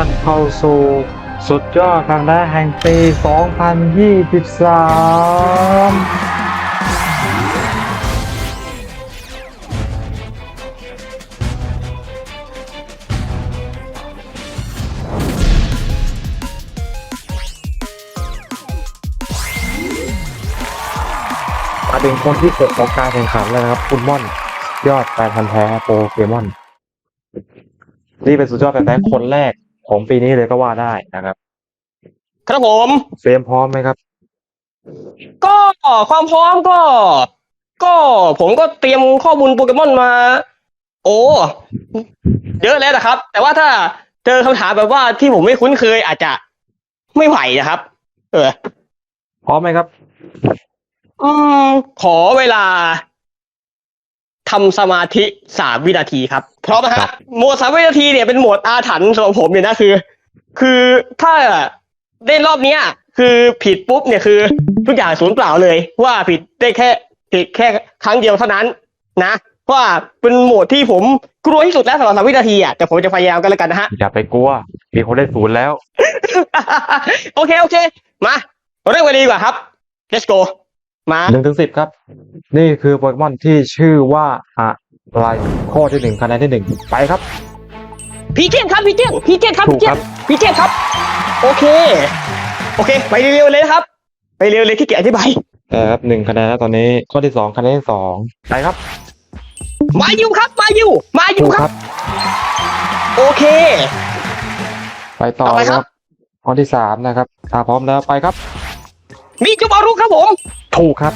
ท่านเข้าสู่สุดยอดครั้งแรกแห่งปี 2023มาถึงคนที่เกิดของการแข่งขันแล้วนะครับ คุณม่อน ยอดแฟนพันธ์แท้โปเกมอน นี่เป็นสุดยอดแฟนแท้คนแรก ของปีนี้เลยก็ว่าได้นะครับ ครับผมเฟรมพร้อมไหมครับ ก็ความพร้อมก็ ก็ผมก็เตรียมข้อมูลโปเกมอนมา โอ้เยอะแล้วนะครับ แต่ว่าถ้าเจอคำถามแบบว่าที่ผมไม่คุ้นเคยอาจจะไม่ไหวนะครับ เออพร้อมไหมครับ อืมขอเวลา ทำสมาธิสามวินาทีครับพร้อมนะครัฮะบ โหมดสามวินาทีเนี่ยเป็นโหมดอาถรรพ์สำหรับผมเนี่ยนะคือ คือถ้าเล่นรอบเนี้ย คือผิดปุ๊บเนี่ยคือ ทุกอย่างศูนย์เปล่าเลย ว่าผิดได้แค่ผิดแค่ครั้งเดียวเท่านั้น นะเพราะว่าเป็นโหมดที่ผมกลัวที่สุดแล้วสำหรับสามวินาทีอะแต่ผมจะพยายามกันแล้วกันนะฮะ อย่าไปกลัว มีคนได้ศูนย์แล้ว โอเค โอเค มา เริ่มกันเลยดีกว่าครับ let's go มาหนึ่งถึงสิบครับ นี่คือโปเกมอนที่ชื่อว่าอะไรข้อที่หนึ่งคะแนนที่หนึ่งไปครับ พีเจนครับพีเจนพีเจนครับถูพีกเจครันบ พีเจนครับ โอเค โอเค ไปเร็วๆเลยนะครับ ไปเร็วเลยที่เกียจอธิบายแต่ครับหนึ่งคะแนนแล้วตอนนี้ข้อที่สองคะแนนที่สองไปครับมาอยู่ครับ มาอยู่ มาอถูยู่กคครัรับ บ โอเค ไปต่อต่อไปเลยคครัรับบข้อที่สามนะครับถ้าพร้อมแล้วไปครับ มีจุบารุครับผม ถูกครับ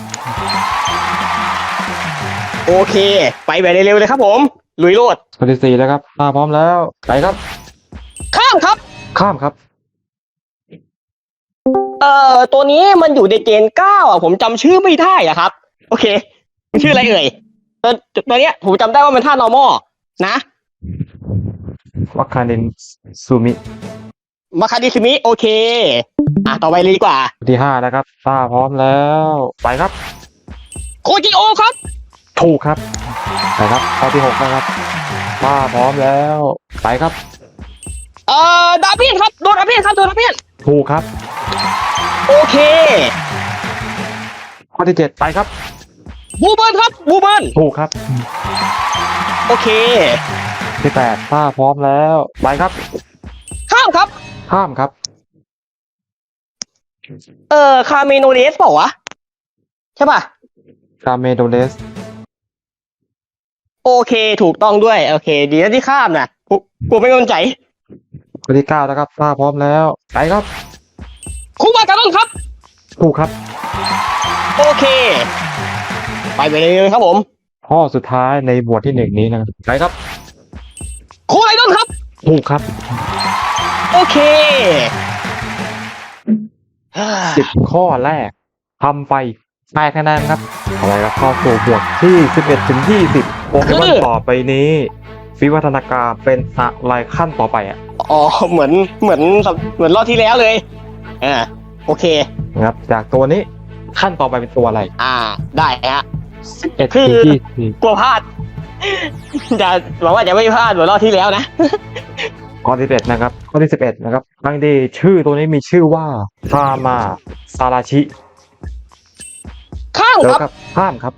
โอเค ไปแบบเร็วๆเลยครับผม ลุยโลดข้อที่สี่แล้วครับถ้าพร้อมแล้วไปครับ ข้ามครับ ข้ามครับเอ่อตัวนี้มันอยู่ในเกณฑ์เก้าอะผมจำชื่อไม่ได้อะครับ โอเคมันชื่ออะไรเอ่ยตัวตัวเนี้ยผมจำได้ว่ามันท่า normal นะวัคคานินซูมิมาคาดิสมิโอเค อะต่อไปเลยดีกว่าข้อที่ห้านะครับถ้าพร้อมแล้ว ไปครับ โคจิโอครับ ถูกครับ ไปครับข้อที่หกนะครับถ้าพร้อมแล้ว ไปครับ เอ่อดาเบียนครับโดนดาเบียนครับโดนดาเบียนถูกครับ โอเค ข้อที่เจ็ดไปครับ บูเบิร์นครับ บูเบิร์นถูกครับ โอเค ที่แปดถ้าพร้อมแล้ว ไปครับ ข้ามครับ ข้ามครับ เอ่อคาเมโนเนสเปล่าวะ ใช่ป่ะกาเมโดเนสโอเคถูกต้องด้วย โอเค ดีนะที่ข้ามนะกูกูไม่มั่นใจข้อที่เก้านะครับถ้าพร้อมแล้วไปครับคูบาการอนครับ ถูกครับ โอเค ไปไปเลยครับผมข้อสุดท้ายในหมวดที่หนึ่งนี้นะครับไปครับโคไอดอนครับ ถูกครับ โอเค สิบข้อแรกทำไปแปดคะแนนครับอะไรครับเข้าสู่หมวดที่สิบเอ็ดถึงยี่สิบโปเกมอนคือต่อไปนี้วิวัฒนาการเป็นอะไรขั้นต่อไปอะอ๋อเหมือนเหมือนเหมือนรอบที่แล้วเลยอ่าโอเคนะครับจากตัวนี้ขั้นต่อไปเป็นตัวอะไร อ่า ได้ฮะสิบเอ็ดคืถึองยี่สิบกลัวพลาด จะหวังว่าจะไม่พลาดเหมือนรอบที่แล้วนะ ข้อที่สิบเอ็ดนะครับข้อที่สิบเอ็ดนะครับครั้งดีชื่อตัวนี้มีชื่อว่าซามาซาราชิข้ามเดี๋ยวครับครับข้ามครับ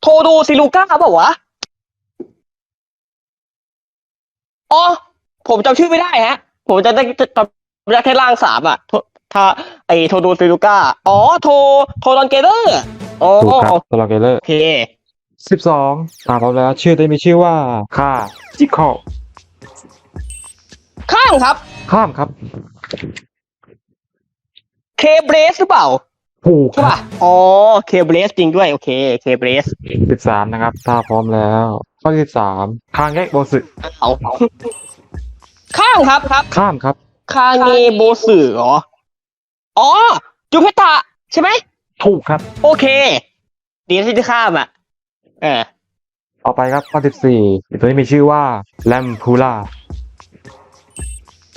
โทดูซิลูก้าเปล่าวะอ๋อผมจำชื่อไม่ได้ฮะ ผมจะได้จำได้แค่ร่างสามอะโทถ้าไอโทดูซิลูก้าอ๋อโทโทรอนเกเตอร์อ๋อถูกครับตัวลเกเลอร์โอเค สิบสองตามพร้อมแล้วชื่อตัวนี้มีชื่อว่าคาจิคอลข้ามครับ ข้ามครับเคเบรสหรือเปล่าถูกใช่ป่ะอ๋อเคเบรสจริงด้วย โอเคเคเบรสสิบสามนะครับถ้าพร้อมแล้วข้อที่สิบสามคางเงะโบสึเอาข้ามครับครับ ข้ามครับคาเงโบสึเหรอ อ๋อ จูเพตะใช่ไหม ถูกครับ โอเค ดีนะที่ข้ามอะ เออต่อไปครับข้อสิบสี่ตัวนี้มีชื่อว่าแลมพูล่า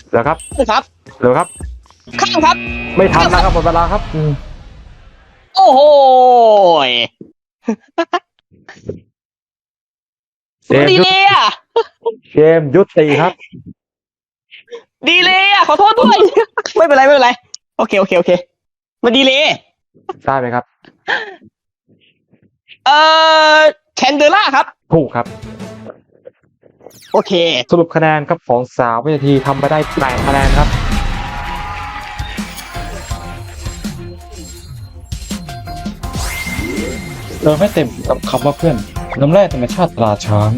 เดี๋ยวครับครับเดี๋ยวครับ ข้ามครับ ไม่ทันนะครับหมดเวลาครับอืมโอ้โหยเจมส์ดียุเลติย์อะเจมส์ยุติครับ ดีเลยอะขอโทษด้วย ไม่เป็นไรไม่เป็นไร โอเคโอเคโอเคมาดีเลย ได้ไหมครับ เอ่อแคนเดล่าครับ ถูกครับ โอเค สรุปคะแนนครับของสาววินาทีทำไปได้แปดคะแนนครับ เติมให้เต็มกับคำว่าเพื่อน น้ำแร่ธรรมชาติตราช้าง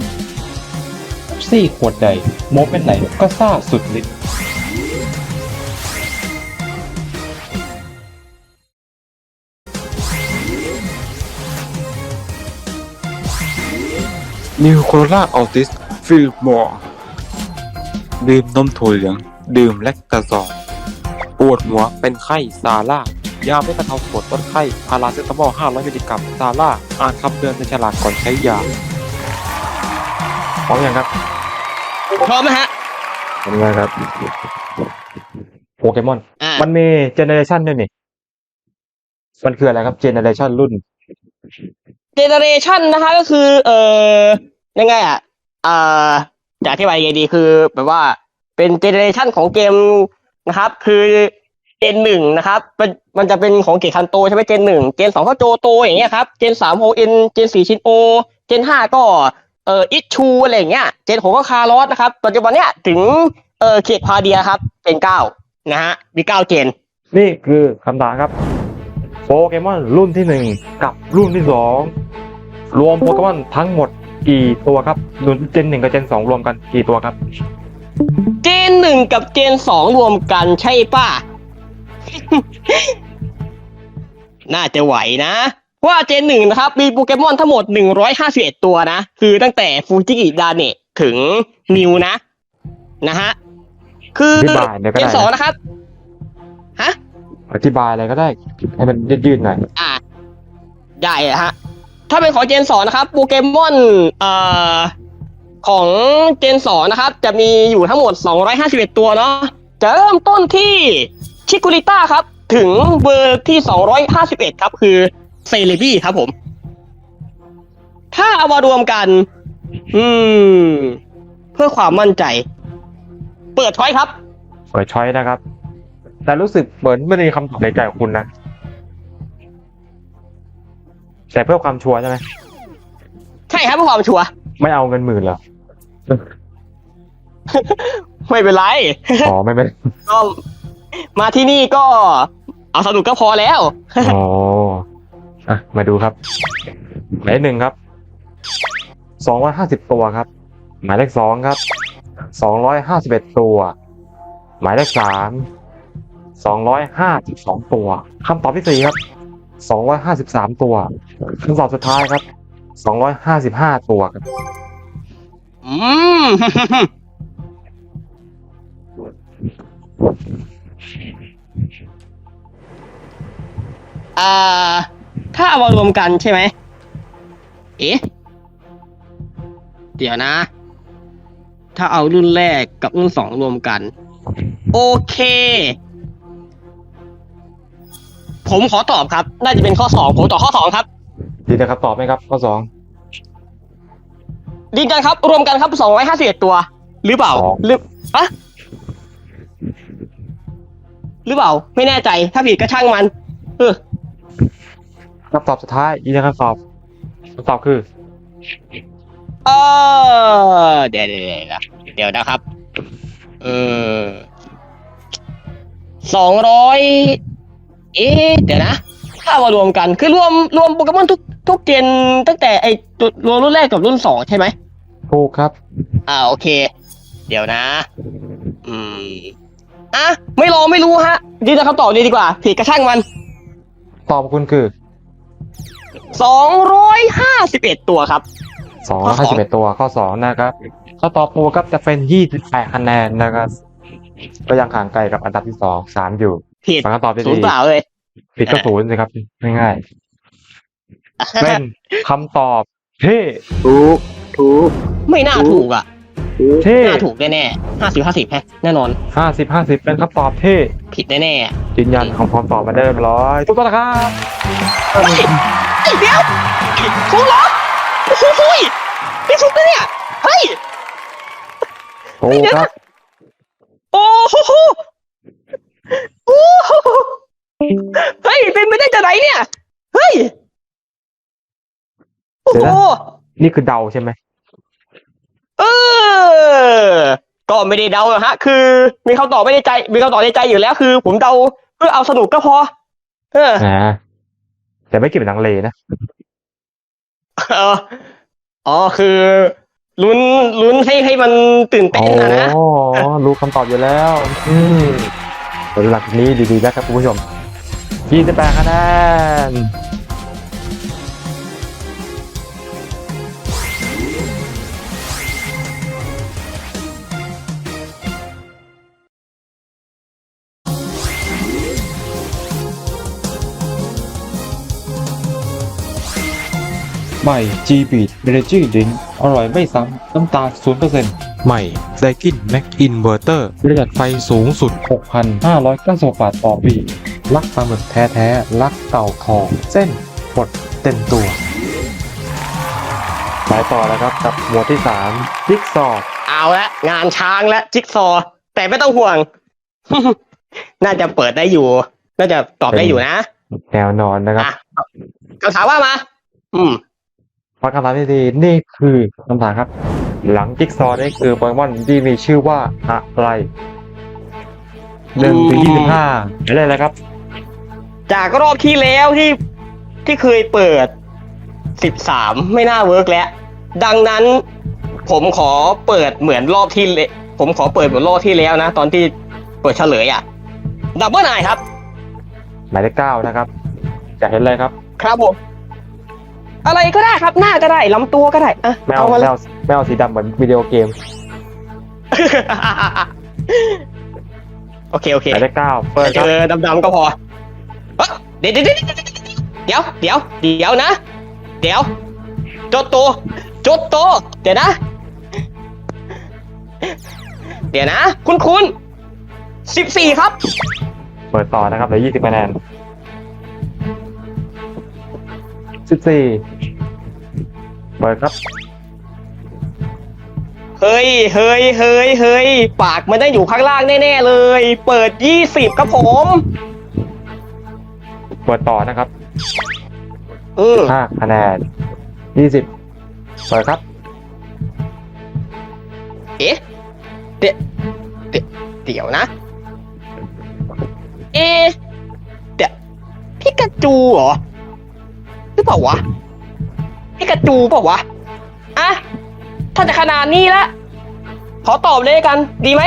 ซี่ขวดใดโมเป็นไหนก็ซ่าสุดฤทธิ์ นิวโคโรล่าออติสฟิลมอร์ดื่มนมถั่วเหลือง ดื่มแลคตาซอลปวดหัวเป็นไข้ซาร่ายาไม่บรรเทาปวดลดไข้พาราเซตามอล500มิลลิกรัมซาร่าอ่านคำเตือนในฉลากก่อนใช้ยาพร้อมยังครับพร้อมไหมฮะพร้อมแล้วครับโปเกมอน อ่ามันมีเจเนเรชันด้วยนี่ มันคืออะไรครับเจเนเรชันรุ่น เจเนเรชันนะคะก็คือ เอ่อยังไงอะอ่าจะอธิบายยังไงดีคือแบบว่าเป็นเจเนเรชันของเกมนะครับ คือเจนหนึ่งนะครับมันมันจะเป็นของเกตคันโตใช่ไหมเจนหนึ่งเจนสองก็โจโตอย่างเงี้ยครับเจนสามโฮเอ็นเจนสี่ชินโอ เจนห้าก็เอ่ออิชูอะไรอย่างเงี้ยเจนหกก็คาร์ลอสนะครับปัจจุบันเนี้ยถึงเอ่อเขตพาเดียครับ เป็นเก้านะฮะมีเก้าเจน นี่คือคำถามครับ โปเกมอนรุ่นที่หนึ่งกับรุ่นที่สองรวมโปเกมอนทั้งหมดกี่ตัวครับรุ่นเจนหนึ่งกับเจนสองรวมกันกี่ตัวครับ เจนหนึ่งกับเจนสองรวมกันใช่ป่ะ น่าจะไหวนะว่าเจนหนึ่งนะครับ มีโปเกมอนทั้งหมดหนึ่งร้อยห้าสิบเอ็ดตัวนะ คือตั้งแต่ฟูจิกิดาเนะถึงนิวนะ นะฮะ คืออธิบายหน่อยก็เจได้นสองนะนะครับฮะ อธิบายอะไรก็ได้ ให้มันยืดๆหน่อย อ่า ได้อะฮะ ถ้าเป็นของเจนสองนะครับ โปเกมอนเอ่อของเจนสองนะครับ จะมีอยู่ทั้งหมด 251 ตัวเนาะ จะเริ่มต้นที่ชิคุริต้าครับ ถึงเบอร์ที่ 251 ครับ คือเซเลบี้ครับผม ถ้าเอามารวมกัน อืม เพื่อความมั่นใจ เปิดช้อยครับ เปิดช้อยนะครับ แต่รู้สึกเหมือนไม่ได้มีคำตอบในใจของคุณนะ แต่เพื่อความชัวร์ใช่ไหมใช่ครับเพื่อความชัวร์ไม่เอาเงินหมื่นเหรอ ไม่เป็นไร อ๋อ ไม่ไม่ก็มาที่นี่ก็เอาสนุกก็พอแล้ว อ๋ออะมาดูครับ หมายเลขหนึ่งครับ สองร้อยห้าสิบตัวครับ หมายเลขสองครับ สองร้อยห้าสิบเอ็ดตัว หมายเลขสาม สองร้อยห้าสิบสองตัวคำตอบที่สี่ครับสองร้อยห้าสิบสามตัวคำตอบสุดท้ายครับสองร้อยห้าสิบห้าตัวครับอืมอ่า ถ้าเอามารวมกันใช่ไหม เอ๊ะ เดี๋ยวนะ ถ้าเอารุ่นแรกกับรุ่นสองรวมกัน โอเค ผมขอตอบครับ น่าจะเป็นข้อสองผมตอบข้อสองครับดีนะครับตอบไหมครับ ข้อสองยืนยันครับ รวมกันครับสองร้อยห้าสิบเอ็ดตัว หรือเปล่าสองหรืออะหรือเปล่า ไม่แน่ใจ ถ้าผิดก็ช่างมัน เออคำตอบสุดท้ายยืนยันคำตอบคำตอบคือเออเดี๋ยวเดี๋ยวเดี๋ยวนะเดี๋ยวนะครับ เออสองร้อย เอ๊ะเดี๋ยวนะ ถ้ามารวมกันคือรวมรวมโปเกมอนทุกทุกเจนตั้งแต่ไอตัวรวมรุ่นแรกกับรุ่นสองใช่ไหมถูกครับ อ่าโอเค เดี๋ยวนะ อืมอะไม่รอไม่รู้ฮะยืนยันคำตอบเลยดีกว่าผิดกระช่างมันตอบของคุณคือ สองร้อยห้าสิบเอ็ดตัวครับสองข้อสห้าอสิงบเอ็ดตัวข้อสองนะครับข้อตอบถูกครับจะเป็นยี่สิบแปดคะแนนนะครับ ก็ยังห่างไกลกับอันดับที่สองสามอยู่ ผิดฟังคำตอบได้ศูนดีย์เปล่าเลยผิดก็ศูนย์สิครับง่ายๆเป็นคำตอบที่ถูกถูกไม่น่าถูกอะถูกที่น่าถูกแน่ๆห้าสิบห้าสิบแฮะแน่นอนห้าสิบห้าสิบเป็นคำตอบที่ผิดแน่ๆอะยืนยันของความตอบมาได้เรียบร้อยถูกต้องนะครับไอ้เดี๋ยวคงเหรอโอ้โหยพี่ฟุกนะเนี่ยเฮ้ยโอ้ครับโอ้โหโอ้โห เฮ้ย เป็นไปได้จากไหนเนี่ย เฮ้ย โอ้เดี๋ยวโหนะนี่คือเดาใช่ไหม เออ ก็ไม่ได้เดาหรอกฮะ คือ มีคำตอบไม่ในใจ มีคำตอบในใจอยู่แล้ว คือ ผมเดาเพื่อเอาสนุกก็พอ เอออ่าแต่ไม่เกี่ยวกับนังเลนะเอออ๋อ คือลุ้นลุ้นให้ให้มันตื่นเต้นนะนะ อ๋อ รู้คำตอบอยู่แล้ว อืมเดี๋ยว หลักนี้ดีๆนะครับคุณผู้ชม28คะแนนใหม่ G Beat Energy Drink อร่อยไม่ซ้ำ น้ำตาล0% ใหม่ไดกินแม็กอินเวอร์เตอร์ประหยัดไฟสูงสุด 6,590บาทต่อปีรักปลาหมึกแท้ๆรักเต่าทองเส้นบดเต็มตัวไปต่อแล้วครับกับหมวดที่3จิ๊กซอว์เอาละงานช้างและจิ๊กซอว์แต่ไม่ต้องห่วง น่าจะเปิดได้อยู่ น่าจะตอบได้อยู่นะแนวนอนนะครับอะคำถามว่ามา อืม ฟังคำถามที่ดีนี่คือคำถามครับ หลังจิ๊กซอว์นี่คือโปเกมอนที่มีชื่อว่าอะไรหนึ่งถึงยี่สิบห้าอะไรเลยครับ จากรอบที่แล้วที่ที่เคยเปิดสิบสามไม่น่าเวิร์กแล้ว ดังนั้น ผมขอเปิดเหมือนรอบที่เลผมขอเปิดเหมือนรอบที่แล้วนะ ตอนที่เปิดเฉลยอะดับเบิลไนครับ หมายเลขเก้านะครับ จะเห็นเลยครับ ครับผม อะไรก็ได้ครับหน้าก็ได้ลำตัวก็ได้อะไม่เอาเอามาไม่เลยเอาไม่เอาสีดำเหมือนวิดีโอเกมโอเค โอเคหมายเลขเก้าเปิดเจครับอดำๆก็พอเอ้ยเดี๋ยวเดี๋ยวเดี๋ยวเดี๋ยวเดี๋ยวเดี๋ยวนะ เดี๋ยวจดตัวจดตัวเดี๋ยวนะ เดี๋ยวนะ คุณคุณสิบสี่ครับ เปิดต่อนะครับเหลือยี่สิบคะแนน สิบสี่เปิดครับ เฮ้ย เฮ้ย เฮ้ย เฮ้ย ปากมันได้อยู่ข้างล่างแน่ ๆ เลย เปิดยี่สิบครับผม เปิดต่อนะครับอืมห้าคะแนนยี่สิบเปิดครับ เอ๊ะเดี๋ยวเดี๋ยวเดี๋ยวนะ เอ๊ะเดี๋ยวพิกาจูเหรอ หรือเปล่าวะพิกาจูเปล่าวะอะถ้าจะขนาดนี้ละขอตอบเลยกัน ดีไหม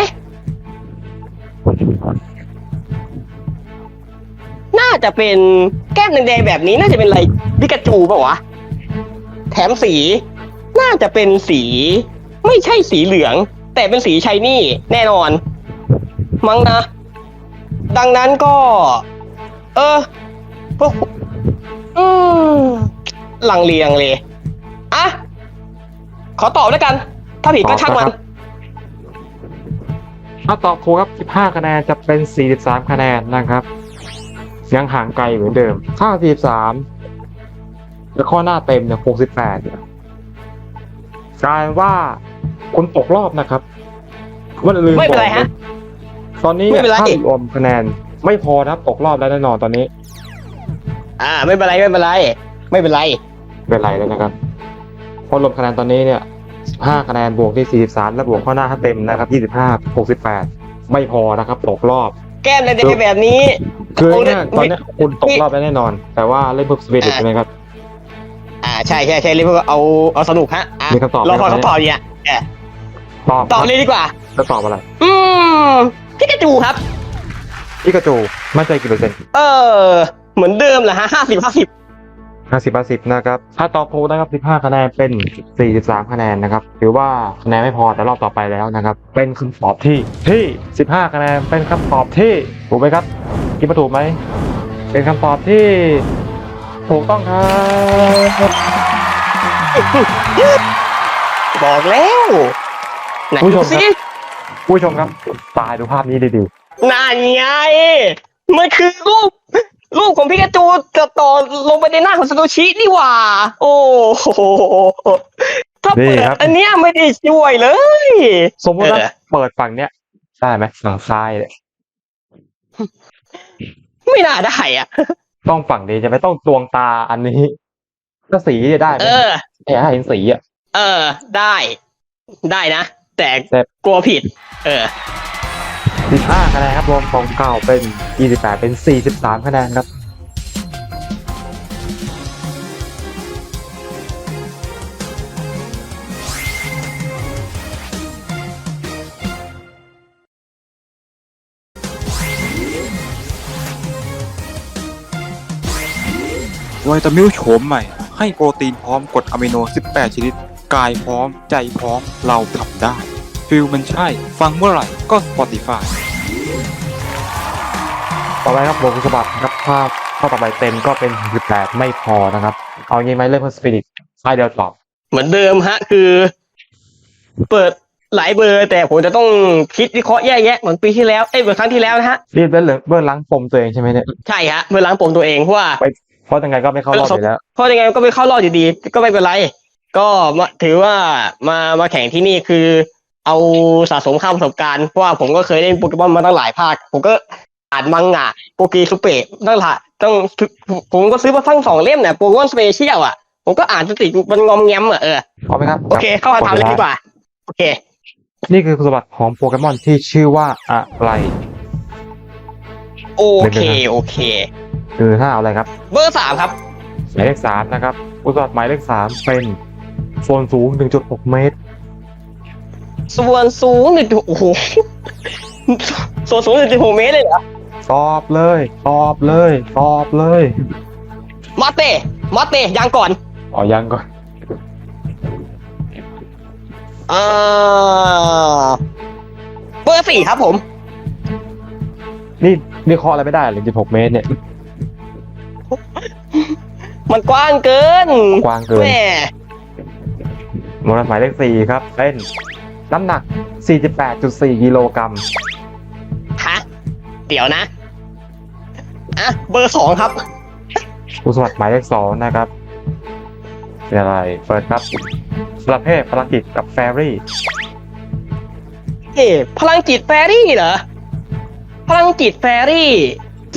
น่าจะเป็นแก้มแดงๆแบบนี้น่าจะเป็นอะไรพิกาจูเปล่าวะ แถมสี น่าจะเป็นสี ไม่ใช่สีเหลือง แต่เป็นสีชายนี่ แน่นอน มั้งนะ ดังนั้นก็ เออพวก อืมลังเลลังเลอะขอตอบแล้วกัน ถ้าผิดก็ช่างมัน ถ้าตอบถูกครับ 15 คะแนนจะเป็น 43 คะแนนนะครับ ยังห่างไกลเหมือนเดิมถ้า43 แล้วข้อหน้าเต็มเนี่ย 68เนี่ยกลายว่าคุณตกรอบนะครับว่าลืมไม่บเป็อนกไรฮะ ตอนนี้ไม่เป็นไร ถ้าอีอมคะแนน ไม่พอนะครับตกรอบแล้วแน่นอนตอนนี้ อ่า ไม่เป็นไรไม่เป็นไร ไม่เป็นไรไม่เป็นไรแล้วนะครับเพราะรวมคะแนนตอนนี้เนี่ย5คะแนนบวกที่ 43 และบวกข้อหน้าถ้าเต็มนะครับ 25 68 ไม่พอนะครับ ตกรอบ แก้มแดงๆแบบนี้ คือโอ้เนี่ยไม่ตอนเนี้ยคุณตกรอบไปแน่นอน แต่ว่าเล่นเพิ่มสวีดิชอ่าใช่ไหมครับ อ่าใช่ใช่ใช่เรียกว่าเอาเอาสนุกฮะอะมีคำตอบไหมรอฟังครับคำตอบเนี่ยเออตอบตอบเลยดีกว่าจะตอบอะไร อืมพิกาจูครับพิกาจูมั่นใจกี่เปอร์เซ็นต์เออ เหมือนเดิมแหละฮะห้าสิบห้าสิบห้าสิบห้าสิบนะครับ ถ้าตอบถูกนะครับสิบห้าคะแนนเป็นสี่สิบสามคะแนนนะครับ ถือว่าคะแนนไม่พอแต่รอบต่อไปแล้วนะครับ เป็นคำตอบที่ที่สิบห้าคะแนนเป็นคำตอบที่ถูกไหมครับคิดว่าถูกไหม เป็นคำตอบที่ถูกต้องครับบอกแล้วไหนผู้ชดูมครับ สิผู้ชมครับตายดูภาพนี้ดีนั่นไงมันคือรูป รูปของพิกาจูจะต่อลงไปในหน้าของซาโตชินี่หว่า โอ้โหถ้านี่เปิดครับ อันเนี้ยไม่ได้ช่วยเลย สมมติว่าเออ เปิดฝั่งเนี้ยได้ไหมฝั่งซ้ายเนี่ยไม่น่าได้อะ ต้องฝั่งนี้จะไม่ต้องดวงตาอันนี้ก็สีจะได้ไหมเออเนี่ยให้เห็นสีอะ เออ ได้ ได้นะ แต่แต่ กลัวผิด เออ สิบห้าคะแนนครับรวมของเก่าเป็นยี่สิบแปดเป็นสี่สิบสามคะแนนครับไวตามิลโฉมใหม่ ให้โปรตีนพร้อมกรดอะมิโน 18 ชนิด กายพร้อม ใจพร้อม เราทำได้ ฟิลมันใช่ ฟังเมื่อไหร่ก็ Spotify ต่อไปครับวงสะบัดครับภาพข้อต่อไปเต็มก็เป็นสิบแปดไม่พอนะครับ เอางี้ไหมเรื่องของสปิริตใช่เดียวตอบ เหมือนเดิมฮะ คือ เปิดหลายเบอร์ แต่ผมจะต้องคิดวิเคราะห์แยกแยะเหมือนปีที่แล้วเอ้ยเหมือนครั้งที่แล้วนะฮะรีบเบื้องหลังเบื้องหลังปมตัวเองใช่ไหมเนี่ยใช่ฮะเบอร์ล้างปมตัวเองเพราะว่าเพราะยังไงก็ไม่เข้ารอบอยู่แล้วเพราะยังไงก็ไม่เข้ารอบอยู่ดี ก็ไม่เป็นไร ก็มาถือว่ามามาแข่งที่นี่คือ เอาสะสมข้ามประสบการณ์เพราะว่าผมก็เคยเล่นโปเกมอนมาตั้งหลายภาค ผมก็ อ่านมังงะโปเกสุเปะตั้งหลายต้องผมก็ซื้อมาทั้งสองเล่มเนี่ยโปเกมอนสเปเชียลอะ ผมก็อ่านจนติดมันงอมแงมอะเออพร้อมไหมครับ โอเค เข้ามาถามเลยดีกว่า โอเค นี่คือคุณสมบัติของโปเกมอนที่ชื่อว่าอะไร โอเค โอเค คือถ้าเอาอะไรครับ เบอร์สามครับ หมายเลขสามนะครับ คุณสมบัติหมายเลขสามเป็นโซนสูง 1.6 เมตร ส่วนสูงหนึ่งโอ้โห ส่วนสูงหนึ่งจุดหกเมตรเลยเหรอ ตอบเลยตอบเลยตอบเลยมาเตะมาเตะยังก่อน อ๋อยังก่อนอ่าเบอร์สี่ครับผม นี่นี่เคออะไรไม่ได้หรือ16เมตรเนี่ย มันกว้างเกินกว้างเกินแม่หมวดหมายเลขสี่ครับเป็นน้ำหนัก 48.4กิโลกรัม ฮะ เดี๋ยวนะ อะเบอร์สองครับคุณสมบัติหมายเลขสองนะครับเป็นอะไรเปิดครับประเภทพลังจิตกับแฟรี่ เอ๊ะพลังจิตแฟรี่เหรอ พลังจิตแฟรี่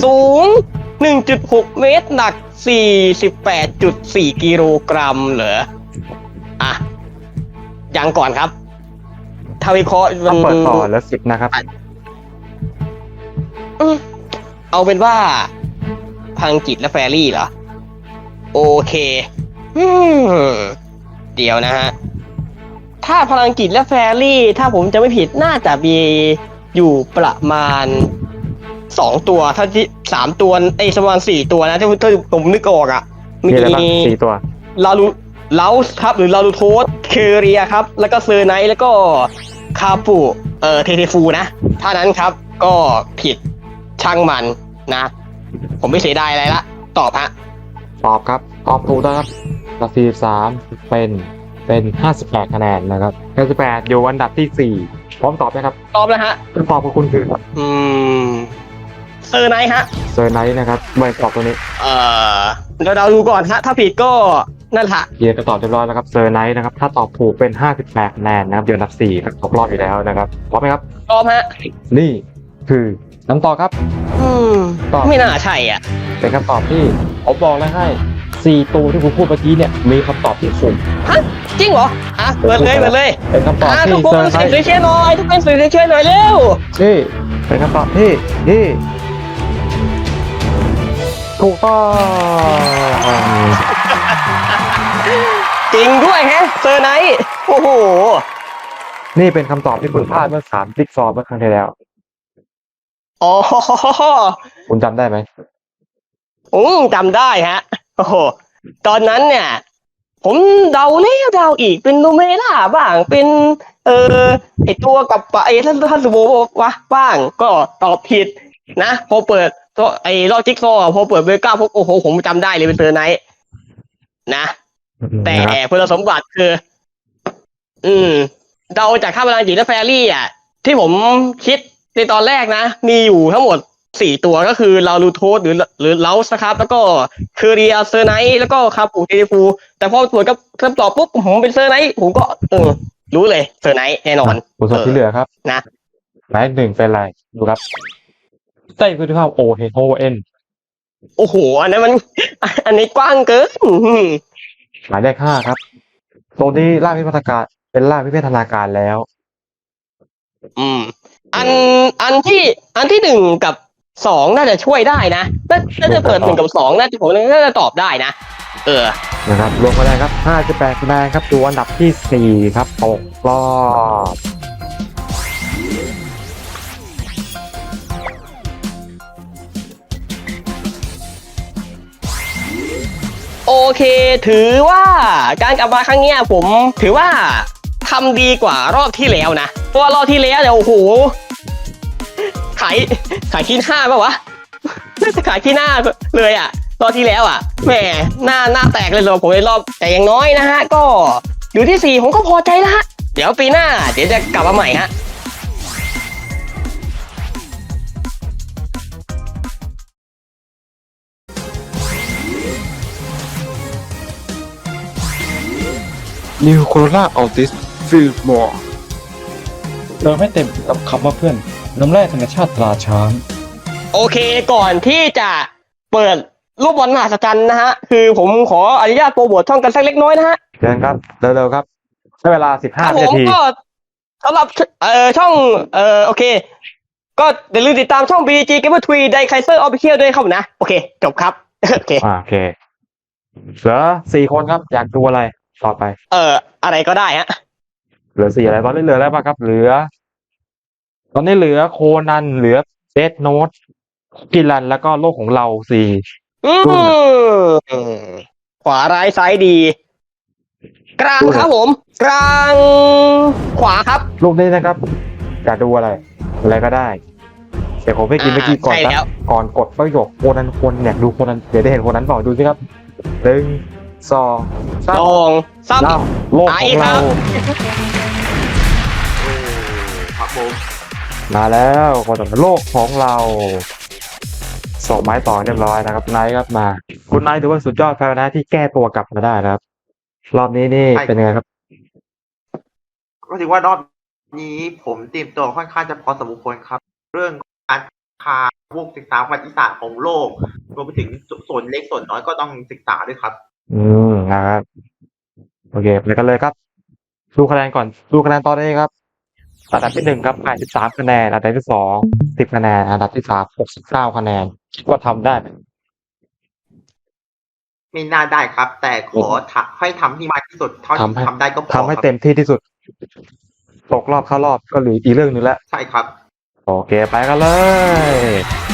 สูง 1.6 เมตร หนัก 48.4 กิโลกรัมเหรอ อะ ยังก่อนครับทาวิเคราะห์ต้มัองนเปิดต่อแล้วสิบนะครับ อืม เอาเป็นว่าพลังจิตและแฟรี่เหรอ โอเคอืมเดี๋ยวนะฮะ ถ้าพลังจิตและแฟรี่ ถ้าผมจะไม่ผิดน่าจะมีอยู่ประมาณสองตัว ถ้าที่สามตัวไอ้ยประมาณสี่ตัวนะถ้าถ้าผมนึกออกอะ่ะ มีมีอะไรบ้างสี่ตัวลาลูลาสครับหรือลาลูโทสเคเรียครับ แล้วก็เซอร์ไนท์แล้วก็คาปูเอ่อเทเทฟูนะ ถ้านั้นครับก็ผิดช่างมัน นะ ผมไม่เสียดายอะไรละ ตอบฮะ ตอบครับ ตอบถูกนะครับตัดสี่สามเป็นเป็นห้าสิบแปดคะแนนนะครับห้าสิบแปดอยู่อันดับที่สี่พร้อมตอบไหมครับตอบแล้วฮะ คำตอบของคุณคืออืมเซอร์ไนท์ฮะ เซอร์ไนท์นะครับเมื่อตอบตัวนี้เอ่อเดี๋ยวเราดูก่อนฮะ ถ้าผิดก็นั่นแหละเกียร์ก็ตอบเรียบร้อยแล้วครับเซอร์ไนท์นะครับถ้าตอบถูกเป็นห้าสิบแปดคะแนนนะครับอยู่อันดับสี่ครับตกรอบอยู่แล้วนะครับพร้อมไหมครับ ตอบฮะ นี่คือคำตอบครับ อืมตอบ ไม่น่าใช่อะ เป็นคำตอบที่ผมบอกแล้วให้สี่ตัวที่คุณพูดเมื่อกี้เนี่ยมีคำตอบที่ถูกจริงเหรอ อะ เปิดเลยเปิดเลยเป็นคำตอบอะที่ทุกคเซอนร์ไนสื่อท์เชียร์หน่อยทุกคนสื่อเชียร์หน่อยเร็วนี่เป็นคำตอบที่ที่ถูกต้องจริงด้วยแฮะเซอร์ไนท์โอ้โห นี่เป็นคำตอบที่คุณพลาดเมื่อสามติ๊กซอว์เมื่อครั้งที่แล้ว อ๋อคุณจำได้ไหมอืมจำได้ฮะ โอ้โห ตอนนั้นเนี่ย ผมเดาแล้วเดาอีกเป็นลูเมล่าบ้างเป็น เออไอตัวกับปะไอท่านท่านสุโบวะบ้างก็ตอบผิดนะพอเปิดตัวไอลอจิกซอว์พอเปิดเบก้าพวกโอ้โห ผมจำได้เลยเป็นเซอร์ไนท์นะ แต่นะครับคุณสมบัติคือ อืมเดาจากค่าพลังจิตและแฟรี่อะ ที่ผมคิด ในตอนแรกนะ มีอยู่ทั้งหมดสี่ตัวก็คือลาลูโทสหรือหรือเลาส์นะครับ แล้วก็เคอเรียเซอร์ไนท์แล้วก็คาปูเทฟู แต่พอตรวจกับคำตอบปุ๊บผมเป็นเซอร์ไนท์ผมก็เออรู้เลยเซอร์ไนท์แน่นอนผู้สอบที่เหลือครับ นะหมายเลขหนึ่งเป็นอะไรดูครับใต้คุณภาพโอเฮโอเอ็นโอ้โห อันนั้นมัน อันนี้กว้างเกินอืมหมายเลขห้าครับตัวนี้ล่างวิพัฒนาการเป็นล่างวิพัฒนาการแล้ว อืม อัน อันที่อันที่หนึ่งกับสองน่าจะช่วยได้นะน่าน่าจะเปิดหนึ่งกับสองน่าจะผมน่าจะตอบได้นะ เออ นะครับรวมคะแนนครับ 58คะแนนครับดูอันดับที่ 4 ครับตกรอบโอเค ถือว่าการกลับมาครั้งเนี้ยผมถือว่าทำดีกว่ารอบที่แล้วนะเพราะว่ารอบที่แล้วเนี่ยโอ้โห ขายขายขี้หน้าปะวะน่าจะขายขี้หน้าเลยอะรอบที่แล้วอะแหมหน้าหน้าแตกเลยสำหรับผมในรอบแต่อย่างน้อยนะฮะ ก็อยู่ที่สี่ผมก็พอใจแล้วฮะเดี๋ยวปีหน้า เดี๋ยวจะกลับมาใหม่ฮะ New Corolla Altis Feel More เติมให้เต็มกับคำว่าเพื่อน น้ำแร่ธรรมชาติตราช้าง โอเคก่อนที่จะเปิดรูปบอลมหัศจรรย์นะฮะ คือผมขออนุญาตโปรโมทช่องกันสักเล็กน้อยนะฮะเชิญครับเร็วๆครับใช้เวลาครั15ผนามทีก็สำหรับเอ่อช่องเอ่อโอเค ก็อย่าลืมติดตามช่อง BG Gamer t w e e ไดไคเซอร์ออฟฟิเชียลด้วยครับนะ โอเค จบครับ โอเค อ่าโอเคเหลือสี่คนครับ อยากดูอะไรต่อไป เอ่ออะไรก็ได้ฮะ เหลือสี่อะไรตอนนี้เหลืออะไรบ้างครับ เหลือ ตอนนี้เหลือโคนันเหลือเดดโนตกิลันแล้วก็โลกของเราสี่อืมขวาร้ายซ้ายดี กลางครับผม กลางขวาครับรูปนี้นะครับอยากดูอะไร อะไรก็ได้เดี๋ยวผมไปกินเมื่อกี้ก่อนใช่นะแล้วก่อนกดประโยคโคนันคนอยากดูโคนันเดี๋ยวได้เห็นโคนันเปล่าดูสิครับหนึ่งสองสามสองสามเล่าโลกของเราครับผม มาแล้วคนต่อไปโลกของเราส่งไม้ต่อเรียบร้อยนะครับไนท์ครับมา คุณไนท์ถือว่าสุดยอดแฟนนะที่แก้ตัวกลับมาได้นะครับ รอบนี้นี่ใช่เป็นยังไงครับ ก็ถือว่ารอบนี้ผมเตรียมตัวค่อนข้างจะพอสมควรครับ เรื่องการคาพวกศึกษาประวัติศาสตร์ของโลกรวมไปถึงส่วนเล็กส่วนน้อยก็ต้องศึกษาด้วยครับ อืมนะครับโอเคไปกันเลยครับดูคะแนนก่อนดูคะแนนตอนนี้ครับ อันดับที่หนึ่งครับ83คะแนน อันดับที่สอง10คะแนน อันดับที่สาม69คะแนนคิดว่าทำได้ไหมไม่น่าได้ครับ แต่ขอทำให้ทำที่มากที่สุดเท่าที่ทำได้ก็พอทำให้ครับเต็มที่ที่สุด ตกรอบเข้ารอบก็เหลืออีกเรื่องหนึงแล้วใช่ครับ โอเค ไปกันเลย